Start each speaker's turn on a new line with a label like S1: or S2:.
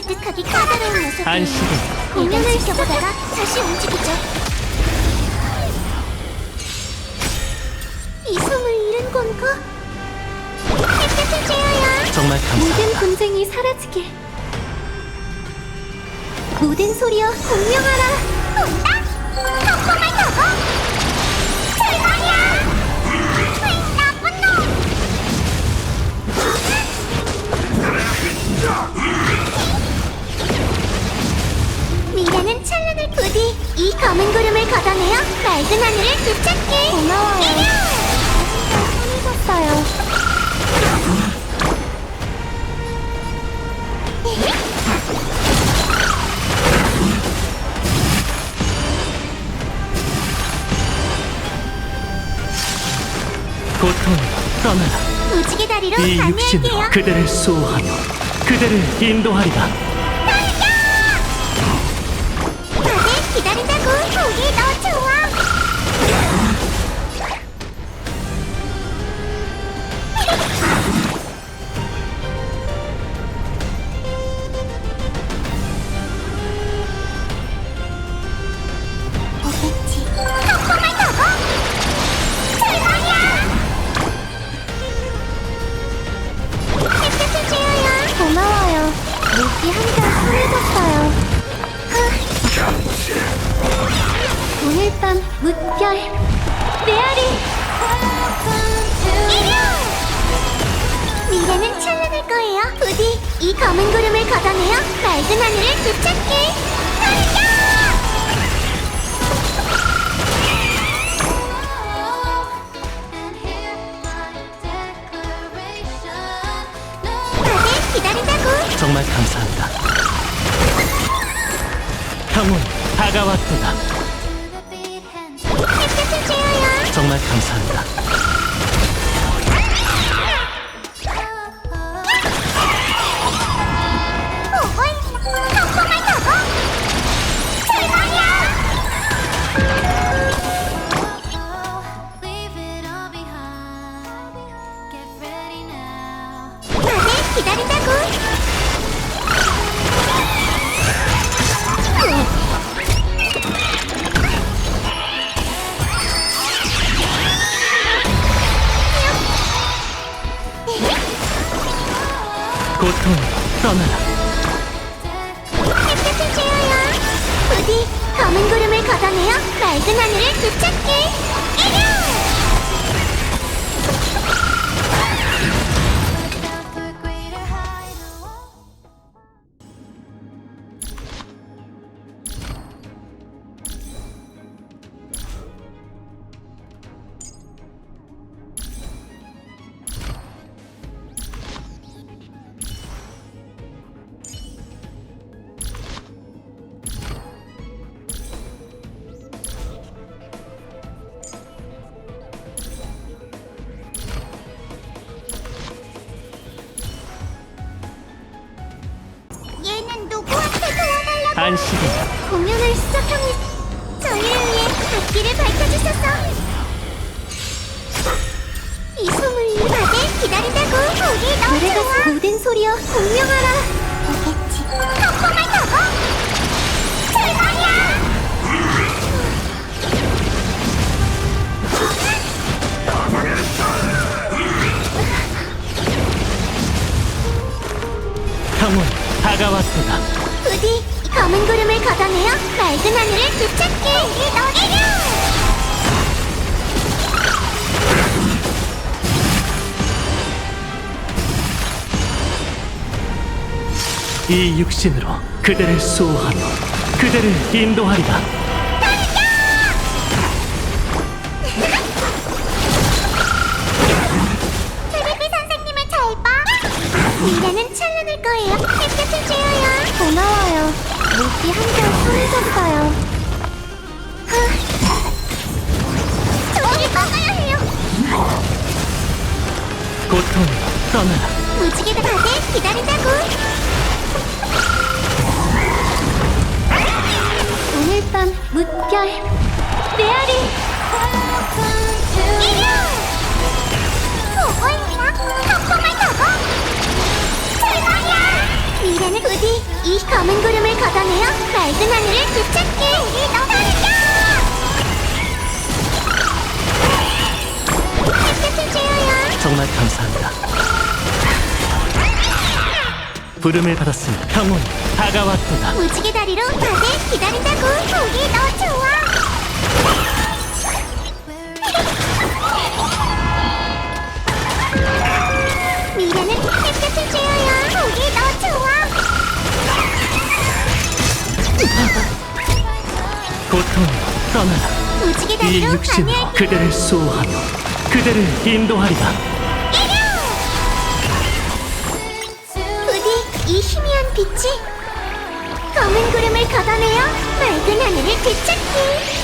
S1: 설득하기 까다로운 녀석이
S2: 안식은
S1: 공연을 지켜보다가 다시 움직이죠. 이 숨을 잃은 건가? 햇볕을 쬐어요.
S2: 정말
S1: 모든
S2: 감사합니다.
S1: 분쟁이 사라지게 모든 소리여 공명하라 온다 성공을 타고 출발이야 맑은 하늘을 되찾게 고마워요 손이셨어요
S2: 고통으로 떠나라.
S1: 무지개 다리로
S2: 이 육신으로
S1: 안내할게요.
S2: 그대를 수호하며 그대를 인도하리라.
S1: 다들 기다린다고. 거기 너 미래는 찬란할 거예요 부디 이 검은 구름을 걷어내어 맑은 하늘을 되찾게 달려! 다들 기다린다고
S2: 정말 감사합니다. 형은 다가왔도다.
S1: 햇볕을 쬐어요
S2: 정말 감사합니다.
S1: 기다린다고
S2: 고통으로 떠나라.
S1: 햇볕을 쬐어요 부디 검은 구름을 걷어내어 맑은 하늘을 되찾게 이겨! 도와달라고
S2: 안식은
S1: 공연을 시작합니다. 저희를 위해 앞길을 밝혀주셔서. 이 소문을 다들 기다린다고 우리 너무 좋아 모든 소리여. 공명하라. 오겠지. 성공을 타고 출발이야.
S2: 형은 다가왔도다.
S1: 부디 이 검은 구름을 걷어내어 맑은 하늘을 되찾게 너에게
S2: 이 육신으로 그대를 수호하며 그대를 인도하리라.
S1: 트리피 선생님을 잘 봐. 미래는 찬란할 거예요. 햇볕을 쬐어요. 고마워요. 목이 한결 손해졌어요. 저기를 막아야 해요.
S2: 고통으로 떠나라.
S1: 무지개가 다들 기다린다고. 오늘 밤 무별 메아리 검은 구름을 걷어내어 맑은 하늘을 되찾기. 우리 너 달려 햇볕을 쬐어요.
S2: 정말 감사합니다. 부름을 받았으니 평온 다가왔도다.
S1: 무지개 다리로 다들 기다린다고. 보기 너 좋아. 미래는 햇볕을 쬐어요
S2: 고통으로 떠나라.
S1: 무지개
S2: 이
S1: 다리로
S2: 육신 으로
S1: 하늘
S2: 그대를 수호하며 그대를 인도하리라.
S1: 부디 이 희미한 빛이 검은 구름을 걷어내어 맑은 하늘을 되찾기